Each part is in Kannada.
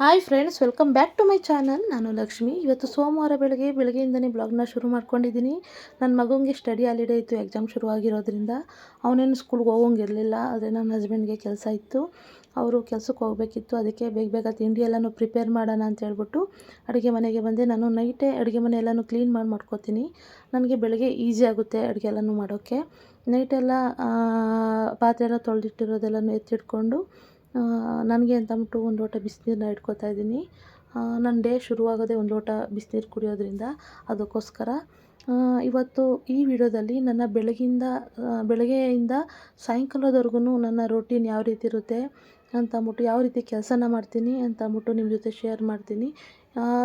Hi friends welcome back to my channel ನಾನು ಲಕ್ಷ್ಮಿ. ಇವತ್ತು ಸೋಮವಾರ ಬೆಳಗ್ಗೆ, ಬೆಳಗ್ಗೆಯಿಂದನೇ ಬ್ಲಾಗ್ನ ಶುರು ಮಾಡ್ಕೊಂಡಿದ್ದೀನಿ. ನನ್ನ ಮಗನಿಗೆ ಸ್ಟಡಿ ಹಾಲಿಡೇ ಇತ್ತು ಎಕ್ಸಾಮ್ ಶುರುವಾಗಿರೋದ್ರಿಂದ. ಅವನೇನು ಸ್ಕೂಲ್ಗೆ ಹೋಗೋಂಗಿರಲಿಲ್ಲ, ಆದರೆ ನನ್ನ ಹಸ್ಬೆಂಡ್ಗೆ ಕೆಲಸ ಇತ್ತು. ಅವರು ಕೆಲಸಕ್ಕೆ ಹೋಗಬೇಕಿತ್ತು. ಅದಕ್ಕೆ ಬೇಗ ಬೇಗ ತಿಂಡಿ ಎಲ್ಲನೂ ಪ್ರಿಪೇರ್ ಮಾಡೋಣ ಅಂತ ಹೇಳ್ಬಿಟ್ಟು ಅಡುಗೆ ಮನೆಗೆ ಬಂದೆ. ನಾನು ನೈಟೇ ಅಡುಗೆ ಮನೆ ಎಲ್ಲನೂ ಕ್ಲೀನ್ ಮಾಡಿ ಮಾಡ್ಕೋತೀನಿ. ನನಗೆ ಬೆಳಗ್ಗೆ ಈಸಿ ಆಗುತ್ತೆ ಅಡುಗೆ ಎಲ್ಲನೂ ಮಾಡೋಕ್ಕೆ ನೈಟೆಲ್ಲ ಪಾತ್ರೆ ಎಲ್ಲ ತೊಳೆದಿಟ್ಟಿರೋದೆಲ್ಲನೂ ಎತ್ತಿಟ್ಕೊಂಡು ನನಗೆ ಅಂತ ಅಂದ್ಬಿಟ್ಟು ಒಂದು ಲೋಟ ಬಿಸಿನೀರನ್ನ ಇಟ್ಕೋತಾ ಇದ್ದೀನಿ. ನನ್ನ ಡೇ ಶುರುವಾಗೋದೇ ಒಂದು ಲೋಟ ಬಿಸಿನೀರು ಕುಡಿಯೋದ್ರಿಂದ ಅದಕ್ಕೋಸ್ಕರ. ಇವತ್ತು ಈ ವಿಡಿಯೋದಲ್ಲಿ ನನ್ನ ಬೆಳಗಿಂದ ಬೆಳಗ್ಗೆಯಿಂದ ಸಾಯಂಕಾಲದವರೆಗೂ ನನ್ನ ರೊಟೀನ್ ಯಾವ ರೀತಿ ಇರುತ್ತೆ ಅಂತ ಅಂದ್ಬಿಟ್ಟು ಯಾವ ರೀತಿ ಕೆಲಸನ ಮಾಡ್ತೀನಿ ಅಂತ ಅಂದ್ಬಿಟ್ಟು ನಿಮ್ಮ ಜೊತೆ ಶೇರ್ ಮಾಡ್ತೀನಿ.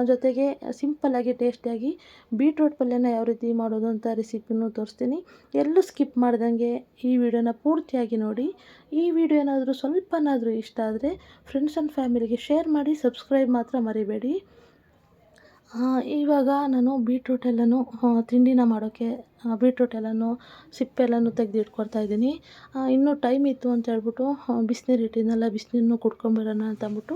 ಜೊತೆಗೆ ಸಿಂಪಲ್ಲಾಗಿ ಟೇಸ್ಟಿಯಾಗಿ ಬೀಟ್ರೋಟ್ ಪಲ್ಯನ ಯಾವ ರೀತಿ ಮಾಡೋದು ಅಂತ ರೆಸಿಪಿನೂ ತೋರಿಸ್ತೀನಿ. ಎಲ್ಲೂ ಸ್ಕಿಪ್ ಮಾಡ್ದಂಗೆ ಈ ವಿಡಿಯೋನ ಪೂರ್ತಿಯಾಗಿ ನೋಡಿ. ಈ ವಿಡಿಯೋ ಏನಾದರೂ ಸ್ವಲ್ಪನಾದರೂ ಇಷ್ಟ ಆದರೆ ಫ್ರೆಂಡ್ಸ್ ಆ್ಯಂಡ್ ಫ್ಯಾಮಿಲಿಗೆ ಶೇರ್ ಮಾಡಿ ಸಬ್ಸ್ಕ್ರೈಬ್ ಮಾತ್ರ ಮರಿಬೇಡಿ. ಇವಾಗ ನಾನು ಬೀಟ್ರೂಟ್ ಎಲ್ಲನೂ ತಿಂಡಿನ ಮಾಡೋಕ್ಕೆ ಬೀಟ್ರೂಟ್ ಎಲ್ಲನೂ ಸಿಪ್ಪೆಲ್ಲನೂ ತೆಗ್ದು ಇಟ್ಕೊಳ್ತಾ ಇದ್ದೀನಿ. ಇನ್ನೂ ಟೈಮ್ ಇತ್ತು ಅಂತ ಹೇಳ್ಬಿಟ್ಟು ಬಿಸಿನೀರು ಇಟ್ಟಿದ್ನಲ್ಲ ಬಿಸಿನೀರನ್ನು ಕುಡ್ಕೊಂಬಿಡೋಣ ಅಂತ ಅಂದ್ಬಿಟ್ಟು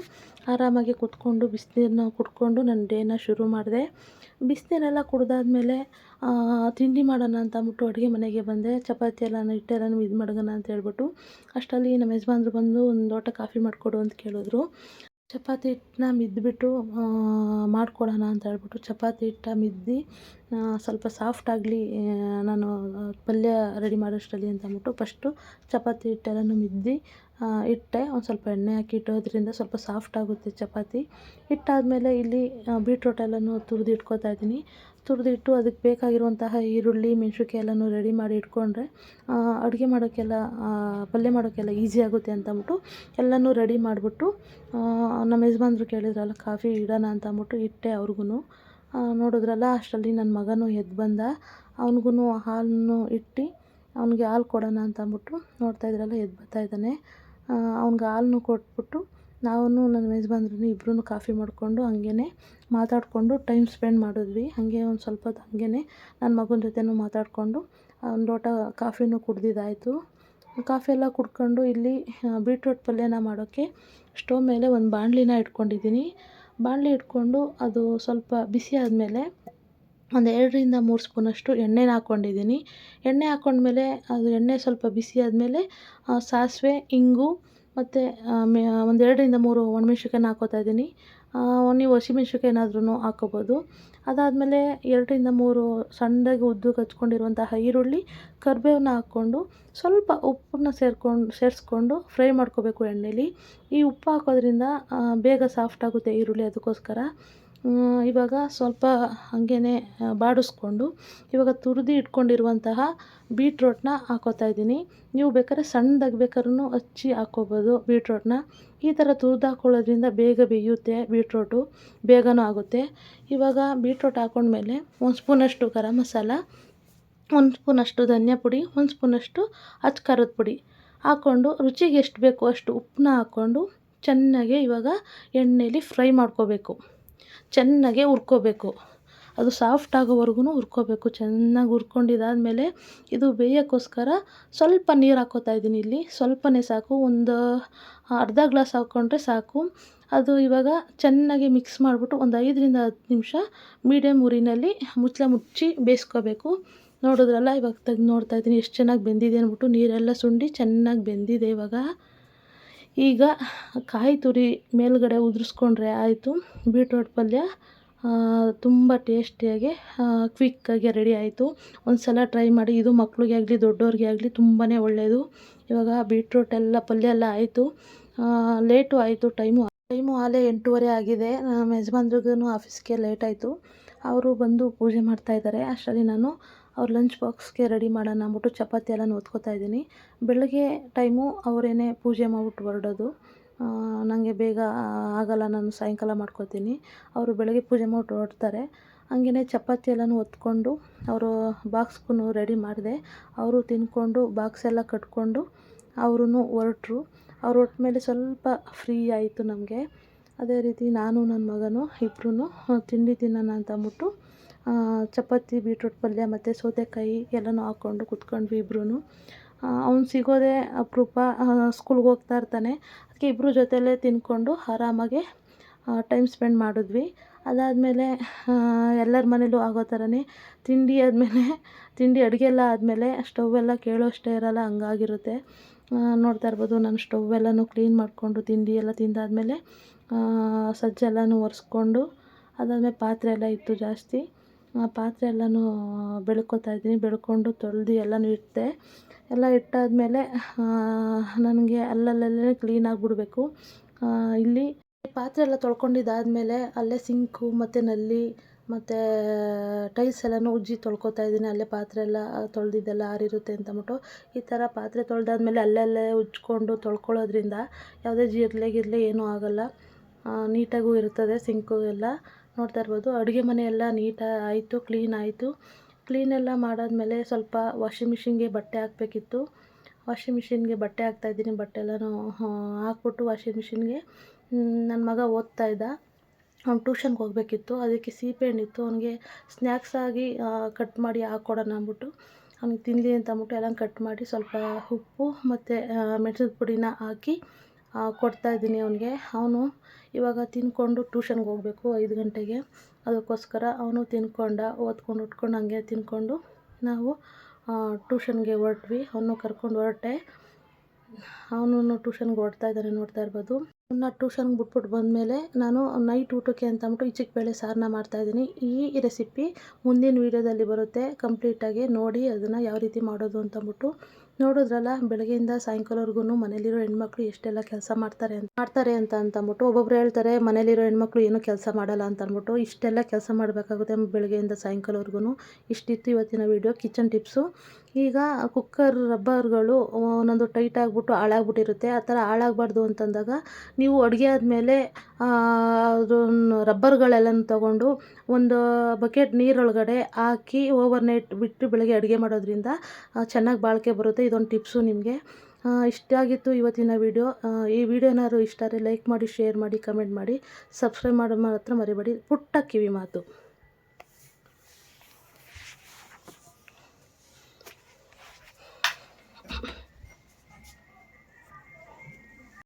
ಆರಾಮಾಗಿ ಕುತ್ಕೊಂಡು ಬಿಸಿನೀರನ್ನ ಕುಡ್ಕೊಂಡು ನನ್ನ ಡೇನ ಶುರು ಮಾಡಿದೆ. ಬಿಸಿನೀರೆಲ್ಲ ಕುಡ್ದಾದ್ಮೇಲೆ ತಿಂಡಿ ಮಾಡೋಣ ಅಂತ ಅಂದ್ಬಿಟ್ಟು ಅಡುಗೆ ಮನೆಗೆ ಬಂದೆ. ಚಪಾತಿ ಎಲ್ಲ ಹಿಟ್ಟೆಲ್ಲನೂ ಇದು ಮಾಡೋಣ ಅಂತ ಹೇಳ್ಬಿಟ್ಟು ಅಷ್ಟರಲ್ಲಿ ನಮ್ಮ ಯಜಮಾನ್ರು ಬಂದು ಒಂದು ಲೋಟ ಕಾಫಿ ಮಾಡಿಕೊಡು ಅಂತ ಕೇಳಿದ್ರು. ಚಪಾತಿ ಹಿಟ್ಟನ್ನ ಮಿದ್ಬಿಟ್ಟು ಮಾಡ್ಕೊಡೋಣ ಅಂತ ಹೇಳ್ಬಿಟ್ಟು ಚಪಾತಿ ಹಿಟ್ಟ ಮಿದ್ದಿ ಸ್ವಲ್ಪ ಸಾಫ್ಟ್ ಆಗಲಿ ನಾನು ಪಲ್ಯ ರೆಡಿ ಮಾಡೋಷ್ಟರಲ್ಲಿ ಅಂತ ಅಂದ್ಬಿಟ್ಟು ಫಸ್ಟು ಚಪಾತಿ ಹಿಟ್ಟೆಲ್ಲನೂ ಮಿದ್ದಿ ಇಟ್ಟೆ ಒಂದು ಸ್ವಲ್ಪ ಎಣ್ಣೆ ಹಾಕಿ ಇಟ್ಟೋದ್ರಿಂದ ಸ್ವಲ್ಪ ಸಾಫ್ಟ್ ಆಗುತ್ತೆ ಚಪಾತಿ. ಇಟ್ಟಾದಮೇಲೆ ಇಲ್ಲಿ ಬೀಟ್ರೋಟೆಲ್ಲನೂ ತುರಿದು ಇಟ್ಕೊತಾ ಇದ್ದೀನಿ. ತುರಿದಿಟ್ಟು ಅದಕ್ಕೆ ಬೇಕಾಗಿರುವಂತಹ ಈರುಳ್ಳಿ, ಮೆಣಸಿನ್ಕಾಯಿ ಎಲ್ಲನೂ ರೆಡಿ ಮಾಡಿ ಇಟ್ಕೊಂಡ್ರೆ ಅಡುಗೆ ಮಾಡೋಕ್ಕೆಲ್ಲ ಪಲ್ಯ ಮಾಡೋಕ್ಕೆಲ್ಲ ಈಸಿ ಆಗುತ್ತೆ ಅಂತ ಅಂದ್ಬಿಟ್ಟು ಎಲ್ಲನೂ ರೆಡಿ ಮಾಡಿಬಿಟ್ಟು ನಮ್ಮ ಯಜಮಾನ್ರು ಕೇಳಿದ್ರಲ್ಲ, ಕಾಫಿ ಇಡೋಣ ಅಂತ ಅಂದ್ಬಿಟ್ಟು ಇಟ್ಟೆ ಅವ್ರಿಗೂ ನೋಡಿದ್ರಲ್ಲ, ಅಷ್ಟರಲ್ಲಿ ನನ್ನ ಮಗನೂ ಎದ್ದು ಬಂದ. ಅವನಿಗೂ ಹಾಲನ್ನು ಇಟ್ಟು, ಅವನಿಗೆ ಹಾಲು ಕೊಡೋಣ ಅಂತ ಅಂದ್ಬಿಟ್ಟು ನೋಡ್ತಾ ಇದ್ರಲ್ಲ, ಎದ್ದು ಬರ್ತಾಯಿದ್ದಾನೆ ಅವ್ನಿಗೆ ಹಾಲನ್ನು ಕೊಟ್ಬಿಟ್ಟು ನಾವು ನನ್ನ ಯಜಮಾನ್ರು ಇಬ್ಬರೂ ಕಾಫಿ ಮಾಡಿಕೊಂಡು ಹಂಗೇ ಮಾತಾಡಿಕೊಂಡು ಟೈಮ್ ಸ್ಪೆಂಡ್ ಮಾಡಿದ್ವಿ. ಹಾಗೆ ಒಂದು ಸ್ವಲ್ಪ ಹೊತ್ತು ನನ್ನ ಮಗನ ಜೊತೆನೂ ಮಾತಾಡಿಕೊಂಡು ಒಂದು ಲೋಟ ಕಾಫಿನೂ ಕುಡ್ದಿದ್ದಾಯಿತು ಕಾಫಿ ಎಲ್ಲ ಕುಡ್ಕೊಂಡು ಇಲ್ಲಿ ಬೀಟ್ರೂಟ್ ಪಲ್ಯನ ಮಾಡೋಕ್ಕೆ ಸ್ಟವ್ ಮೇಲೆ ಒಂದು ಬಾಣಲಿನ ಇಟ್ಕೊಂಡಿದ್ದೀನಿ. ಬಾಣಲಿ ಇಟ್ಕೊಂಡು ಅದು ಸ್ವಲ್ಪ ಬಿಸಿ ಆದಮೇಲೆ ಒಂದು ಎರಡರಿಂದ ಮೂರು ಸ್ಪೂನಷ್ಟು ಎಣ್ಣೆನ ಹಾಕ್ಕೊಂಡಿದ್ದೀನಿ ಎಣ್ಣೆ ಹಾಕ್ಕೊಂಡ್ಮೇಲೆ ಅದು ಎಣ್ಣೆ ಸ್ವಲ್ಪ ಬಿಸಿ ಆದಮೇಲೆ ಸಾಸಿವೆ, ಇಂಗು ಮತ್ತು ಮೆ ಒಂದು ಎರಡರಿಂದ ಮೂರು ಒಣಮೆಣ್ಸಿನ್ಕಾಯಿನ ಹಾಕ್ಕೋತಾ ಇದ್ದೀನಿ. ನೀವು ಹಸಿಮೆಣ್ಸಿನ್ಕಾಯಿ ಏನಾದ್ರೂ ಹಾಕ್ಕೋಬೋದು ಅದಾದಮೇಲೆ ಎರಡರಿಂದ ಮೂರು ಸಣ್ಣದಾಗಿ ಉದ್ದು ಹಚ್ಕೊಂಡಿರುವಂತಹ ಈರುಳ್ಳಿ ಕರಿಬೇವನ್ನ ಹಾಕ್ಕೊಂಡು ಸ್ವಲ್ಪ ಉಪ್ಪನ್ನ ಸೇರ್ಕೊಂಡು, ಸೇರಿಸ್ಕೊಂಡು ಫ್ರೈ ಮಾಡ್ಕೋಬೇಕು ಎಣ್ಣೆಲಿ. ಈ ಉಪ್ಪು ಹಾಕೋದ್ರಿಂದ ಬೇಗ ಸಾಫ್ಟ್ ಆಗುತ್ತೆ ಈರುಳ್ಳಿ ಅದಕ್ಕೋಸ್ಕರ. ಇವಾಗ ಸ್ವಲ್ಪ ಹಾಗೇ ಬಾಡಿಸ್ಕೊಂಡು ಇವಾಗ ತುರಿದು ಇಟ್ಕೊಂಡಿರುವಂತಹ ಬೀಟ್ರೋಟ್ನ ಹಾಕೋತಾ ಇದ್ದೀನಿ. ನೀವು ಬೇಕಾದ್ರೆ ಸಣ್ಣದಾಗಿ ಬೇಕಾದ್ರೂ ಹಚ್ಚಿ ಹಾಕ್ಕೋಬೋದು ಬೀಟ್ರೋಟ್ನ. ಈ ಥರ ತುರಿದು ಹಾಕೊಳ್ಳೋದ್ರಿಂದ ಬೇಗ ಬೇಯುತ್ತೆ ಬೀಟ್ರೋಟು, ಬೇಗನೂ ಆಗುತ್ತೆ. ಇವಾಗ ಬೀಟ್ರೋಟ್ ಹಾಕ್ಕೊಂಡ್ಮೇಲೆ ಒಂದು ಸ್ಪೂನಷ್ಟು ಗರಂ ಮಸಾಲ, ಒಂದು ಸ್ಪೂನಷ್ಟು ಧನಿಯಾ ಪುಡಿ, ಒಂದು ಸ್ಪೂನಷ್ಟು ಅಚ್ಚ ಖಾರದ ಪುಡಿ ಹಾಕ್ಕೊಂಡು ರುಚಿಗೆ ಎಷ್ಟು ಬೇಕೋ ಅಷ್ಟು ಉಪ್ಪನ್ನ ಹಾಕ್ಕೊಂಡು ಚೆನ್ನಾಗಿ ಇವಾಗ ಎಣ್ಣೆಯಲ್ಲಿ ಫ್ರೈ ಮಾಡ್ಕೋಬೇಕು. ಚೆನ್ನಾಗೆ ಹುರ್ಕೋಬೇಕು. ಅದು ಸಾಫ್ಟ್ ಆಗೋವರೆಗೂ ಹುರ್ಕೋಬೇಕು. ಚೆನ್ನಾಗಿ ಹುರ್ಕೊಂಡಿದ್ದಾದಮೇಲೆ ಇದು ಬೇಯೋಕ್ಕೋಸ್ಕರ ಸ್ವಲ್ಪ ನೀರು ಹಾಕೋತಾ ಇದ್ದೀನಿ ಇಲ್ಲಿ. ಸ್ವಲ್ಪನೇ ಸಾಕು. ಒಂದು ಅರ್ಧ ಗ್ಲಾಸ್ ಹಾಕ್ಕೊಂಡ್ರೆ ಸಾಕು. ಅದು ಇವಾಗ ಚೆನ್ನಾಗಿ ಮಿಕ್ಸ್ ಮಾಡಿಬಿಟ್ಟು ಒಂದು ಐದರಿಂದ ಹತ್ತು ನಿಮಿಷ ಮೀಡಿಯಮ್ ಉರಿನಲ್ಲಿ ಮುಚ್ಚಳ ಮುಚ್ಚಿ ಬೇಯಿಸ್ಕೋಬೇಕು. ನೋಡಿದ್ರಲ್ಲ ಇವಾಗ ತೆಗ್ದು ನೋಡ್ತಾ ಇದ್ದೀನಿ. ಎಷ್ಟು ಚೆನ್ನಾಗಿ ಬೆಂದಿದೆ ಅಂದ್ಬಿಟ್ಟು ನೀರೆಲ್ಲ ಸುಂಡಿ ಚೆನ್ನಾಗಿ ಬೆಂದಿದೆ ಇವಾಗ. ಈಗ ಕಾಯಿ ತುರಿ ಮೇಲುಗಡೆ ಉದುರಿಸ್ಕೊಂಡ್ರೆ ಆಯಿತು. ಬೀಟ್ರೋಟ್ ಪಲ್ಯ ತುಂಬ ಟೇಸ್ಟಿಯಾಗಿ ಕ್ವಿಕ್ಕಾಗಿ ರೆಡಿ ಆಯಿತು. ಒಂದು ಸಲ ಟ್ರೈ ಮಾಡಿ, ಇದು ಮಕ್ಳಿಗೆ ಆಗಲಿ ದೊಡ್ಡವ್ರಿಗೆ ಆಗಲಿ ತುಂಬಾ ಒಳ್ಳೆಯದು ಇವಾಗ ಬೀಟ್ರೋಟ್ ಎಲ್ಲ, ಪಲ್ಯ ಎಲ್ಲ ಆಯಿತು. ಲೇಟು ಆಯಿತು ಟೈಮು ಟೈಮು ಆಲೇ ಎಂಟೂವರೆ ಆಗಿದೆ. ನಮ್ಮ ಯಜಮಾನ್ರಿಗೂ ಆಫೀಸ್ಗೆ ಲೇಟ್ ಆಯಿತು. ಅವರು ಬಂದು ಪೂಜೆ ಮಾಡ್ತಾಯಿದ್ದಾರೆ ಅಷ್ಟರಲ್ಲಿ ನಾನು ಅವ್ರ ಲಂಚ್ ಬಾಕ್ಸ್ಗೆ ರೆಡಿ ಮಾಡೋಣ ಅಂದ್ಬಿಟ್ಟು ಚಪಾತಿ ಎಲ್ಲ ಓದ್ಕೋತಾ ಇದ್ದೀನಿ. ಬೆಳಗ್ಗೆ ಟೈಮು ಅವರೇನೆ ಪೂಜೆ ಮಾಡ್ಬಿಟ್ಟು ಹೊರಡೋದು. ನನಗೆ ಬೇಗ ಆಗೋಲ್ಲ, ನಾನು ಸಾಯಂಕಾಲ ಮಾಡ್ಕೋತೀನಿ. ಅವರು ಬೆಳಗ್ಗೆ ಪೂಜೆ ಮಾಡಿಬಿಟ್ಟು ಹೊರಡ್ತಾರೆ. ಹಂಗೇ ಚಪಾತಿ ಎಲ್ಲನೂ ಒತ್ಕೊಂಡು ಅವರು ಬಾಕ್ಸ್ಗೂ ರೆಡಿ ಮಾಡಿದೆ. ಅವರು ತಿಂದ್ಕೊಂಡು ಬಾಕ್ಸ್ ಎಲ್ಲ ಕಟ್ಕೊಂಡು ಅವ್ರೂ ಹೊರಟ್ರು. ಅವ್ರು ಹೊಟ್ಟ ಮೇಲೆ ಸ್ವಲ್ಪ ಫ್ರೀ ಆಯಿತು ನಮಗೆ. ಅದೇ ರೀತಿ ನಾನು ನನ್ನ ಮಗನೂ ಇಬ್ಬರೂ ತಿಂಡಿ ತಿನ್ನೋಣ ಅಂತ ಅಂದ್ಬಿಟ್ಟು ಚಪಾತಿ ಬೀಟ್ರೋಟ್ ಪಲ್ಯ ಮತ್ತು ಸೌತೆಕಾಯಿ ಎಲ್ಲನೂ ಹಾಕ್ಕೊಂಡು ಕುತ್ಕೊಂಡ್ವಿ ಇಬ್ಬರೂ ಅವ್ನು ಸಿಗೋದೇ ಅಪರೂಪ ಸ್ಕೂಲ್ಗೆ ಹೋಗ್ತಾ ಇರ್ತಾನೆ. ಅದಕ್ಕೆ ಇಬ್ಬರು ಜೊತೆಯಲ್ಲೇ ತಿಂದ್ಕೊಂಡು ಆರಾಮಾಗೆ ಟೈಮ್ ಸ್ಪೆಂಡ್ ಮಾಡಿದ್ವಿ. ಅದಾದಮೇಲೆ ಎಲ್ಲರ ಮನೇಲೂ ಆಗೋ ಥರನೇ ತಿಂಡಿ ಆದಮೇಲೆ, ತಿಂಡಿ ಅಡುಗೆ ಎಲ್ಲ ಆದಮೇಲೆ ಸ್ಟವ್ ಎಲ್ಲ ಕೇಳೋಷ್ಟೇ ಇರೋಲ್ಲ, ಹಂಗಾಗಿರುತ್ತೆ. ನೋಡ್ತಾ ಇರ್ಬೋದು, ನಾನು ಸ್ಟವ್ ಎಲ್ಲನೂ ಕ್ಲೀನ್ ಮಾಡಿಕೊಂಡು ತಿಂಡಿ ಎಲ್ಲ ತಿಂದಾದಮೇಲೆ ಸಜ್ಜೆಲ್ಲನೂ ಒರೆಸ್ಕೊಂಡು, ಅದಾದಮೇಲೆ ಪಾತ್ರೆ ಎಲ್ಲ ಇತ್ತು ಜಾಸ್ತಿ. ಪಾತ್ರೆ ಎಲ್ಲನೂ ಬೆಳ್ಕೊತಾ ಇದ್ದೀನಿ. ಬೆಳ್ಕೊಂಡು ತೊಳ್ದು ಎಲ್ಲನೂ ಇಟ್ಟೆ. ಎಲ್ಲ ಇಟ್ಟಾದಮೇಲೆ ನನಗೆ ಅಲ್ಲಲ್ಲೇ ಕ್ಲೀನಾಗಿ ಬಿಡಬೇಕು ಇಲ್ಲಿ ಪಾತ್ರೆ ಎಲ್ಲ ತೊಳ್ಕೊಂಡಿದ್ದಾದಮೇಲೆ ಅಲ್ಲೇ ಸಿಂಕು ಮತ್ತು ನಲ್ಲಿ, ಮತ್ತು ಟೈಲ್ಸ್ ಎಲ್ಲನೂ ಉಜ್ಜಿ ತೊಳ್ಕೊತಾ ಇದ್ದೀನಿ. ಅಲ್ಲೇ ಪಾತ್ರೆ ಎಲ್ಲ ತೊಳೆದಿದ್ದೆಲ್ಲ ಆರಿರುತ್ತೆ ಅಂತ ಅಂದ್ಬಿಟ್ಟು. ಈ ಥರ ಪಾತ್ರೆ ತೊಳೆದಾದ್ಮೇಲೆ ಅಲ್ಲಲ್ಲೇ ಉಜ್ಜಿಕೊಂಡು ತೊಳ್ಕೊಳ್ಳೋದ್ರಿಂದ ಯಾವುದೇ ಜಿರಲೆ ಗಿರಲೆ ಏನೂ ಆಗೋಲ್ಲ. ನೀಟಾಗೂ ಇರ್ತದೆ ಸಿಂಕು ಎಲ್ಲ. ನೋಡ್ತಾ ಇರ್ಬೋದು. ಅಡುಗೆ ಮನೆ ಎಲ್ಲ ನೀಟ ಆಯಿತು ಕ್ಲೀನ್ ಆಯಿತು. ಕ್ಲೀನ್ ಎಲ್ಲ ಮಾಡಾದಮೇಲೆ ಸ್ವಲ್ಪ ವಾಷಿಂಗ್ ಮಿಷಿನ್ಗೆ ಬಟ್ಟೆ ಹಾಕಬೇಕಿತ್ತು. ವಾಷಿಂಗ್ ಮಿಷಿನ್ಗೆ ಬಟ್ಟೆ ಹಾಕ್ತಾಯಿದ್ದೀನಿ ಬಟ್ಟೆ ಎಲ್ಲನೂ ಹಾಕ್ಬಿಟ್ಟು ವಾಷಿಂಗ್ ಮಿಷಿನ್ಗೆ ನನ್ನ ಮಗ ಓದ್ತಾ ಇದ್ದ. ಅವ್ನು ಟ್ಯೂಷನ್ಗೆ ಹೋಗಬೇಕಿತ್ತು. ಅದಕ್ಕೆ ಸೀಬೆಹಣ್ಣಿತ್ತು ಅವನಿಗೆ ಸ್ನ್ಯಾಕ್ಸ್ ಆಗಿ ಕಟ್ ಮಾಡಿ ಹಾಕ್ಕೊಡೋಣ ಅಂದ್ಬಿಟ್ಟು, ಅವ್ನಿಗೆ ತಿನ್ನಲಿ ಅಂತ ಅಂದ್ಬಿಟ್ಟು ಎಲ್ಲ ಕಟ್ ಮಾಡಿ ಸ್ವಲ್ಪ ಉಪ್ಪು ಮತ್ತು ಮೆಣಸಿನ ಪುಡಿನ ಹಾಕಿ ಕೊಡ್ತಾಯಿದ್ದೀನಿ ಅವನಿಗೆ. ಅವನು ಇವಾಗ ತಿಂದ್ಕೊಂಡು ಟ್ಯೂಷನ್ಗೆ ಹೋಗಬೇಕು ಐದು ಗಂಟೆಗೆ. ಅದಕ್ಕೋಸ್ಕರ ಅವನು ತಿಂದ್ಕೊಂಡ ಓದ್ಕೊಂಡು, ಉಟ್ಕೊಂಡು ಹಂಗೆ ತಿಂದ್ಕೊಂಡು ನಾವು ಟ್ಯೂಷನ್ಗೆ ಹೊರಟ್ವಿ. ಅವನು ಕರ್ಕೊಂಡು ಹೊರಟೆ. ಅವನು ಟ್ಯೂಷನ್ಗೆ ಹೊರಡ್ತಾ ಇದ್ದಾನೆ ನೋಡ್ತಾ ಇರ್ಬೋದು. ಅವನ್ನ ಟ್ಯೂಷನ್ಗೆ ಬಿಟ್ಬಿಟ್ಟು ಬಂದಮೇಲೆ ನಾನು ನೈಟ್ ಊಟಕ್ಕೆ ಅಂತ ಅಂದ್ಬಿಟ್ಟು ಈಚಕ್ಬೇಳೆ ಸಾರನ್ನ ಮಾಡ್ತಾಯಿದ್ದೀನಿ ಈ ರೆಸಿಪಿ ಮುಂದಿನ ವೀಡಿಯೋದಲ್ಲಿ ಬರುತ್ತೆ. ಕಂಪ್ಲೀಟಾಗಿ ನೋಡಿ, ಅದನ್ನು ಯಾವ ರೀತಿ ಮಾಡೋದು ಅಂತ ಅಂದ್ಬಿಟ್ಟು. ನೋಡಿದ್ರಲ್ಲ, ಬೆಳಗ್ಗೆಯಿಂದ ಸಾಯಂಕಾಲವರೆಗೂ ಮನೇಲಿರೋ ಹೆಣ್ಮಕ್ಳು ಎಷ್ಟೆಲ್ಲ ಕೆಲಸ ಮಾಡ್ತಾರೆ ಅಂತ ಮಾಡ್ತಾರೆ ಅಂತ ಅಂತಂದ್ಬಿಟ್ಟು ಒಬ್ಬೊಬ್ರು ಹೇಳ್ತಾರೆ ಮನೇಲಿರೋ ಹೆಣ್ಮಕ್ಳು ಏನೂ ಕೆಲಸ ಮಾಡಲ್ಲ ಅಂತ ಅಂದ್ಬಿಟ್ಟು ಇಷ್ಟೆಲ್ಲ ಕೆಲಸ ಮಾಡಬೇಕಾಗುತ್ತೆ ಬೆಳಗ್ಗೆಯಿಂದ ಸಾಯಂಕಾಲವರೆಗೂ ಇಷ್ಟಿತ್ತು ಇವತ್ತಿನ ವೀಡಿಯೋ ಕಿಚನ್ ಟಿಪ್ಸು. ಈಗ ಕುಕ್ಕರ್ ರಬ್ಬರ್ಗಳು ಒಂದೊಂದು ಟೈಟ್ ಆಗಿಬಿಟ್ಟು ಹಾಳಾಗ್ಬಿಟ್ಟಿರುತ್ತೆ. ಆ ಥರ ಹಾಳಾಗಬಾರ್ದು ಅಂತಂದಾಗ ನೀವು ಅಡುಗೆ ಆದಮೇಲೆ ಅದನ್ನು ರಬ್ಬರ್ಗಳೆಲ್ಲನೂ ತೊಗೊಂಡು ಒಂದು ಬಕೆಟ್ ನೀರೊಳಗಡೆ ಹಾಕಿ ಓವರ್ ನೈಟ್ ಬಿಟ್ಟು ಬೆಳಗ್ಗೆ ಅಡುಗೆ ಮಾಡೋದ್ರಿಂದ ಚೆನ್ನಾಗಿ ಬಾಳಿಕೆ ಬರುತ್ತೆ. ಇದೊಂದು ಟಿಪ್ಸು ನಿಮಗೆ. ಇಷ್ಟ ಆಗಿತ್ತು ಇವತ್ತಿನ ವೀಡಿಯೋ ಈ ವಿಡಿಯೋ ಏನಾದ್ರು ಇಷ್ಟ ಆದರೆ ಲೈಕ್ ಮಾಡಿ ಶೇರ್ ಮಾಡಿ ಕಮೆಂಟ್ ಮಾಡಿ. ಸಬ್ಸ್ಕ್ರೈಬ್ ಮಾಡೋ, ಮಾತ್ರ ಮರಿಬೇಡಿ. ಪುಟ್ಟ ಕಿವಿ ಮಾತು.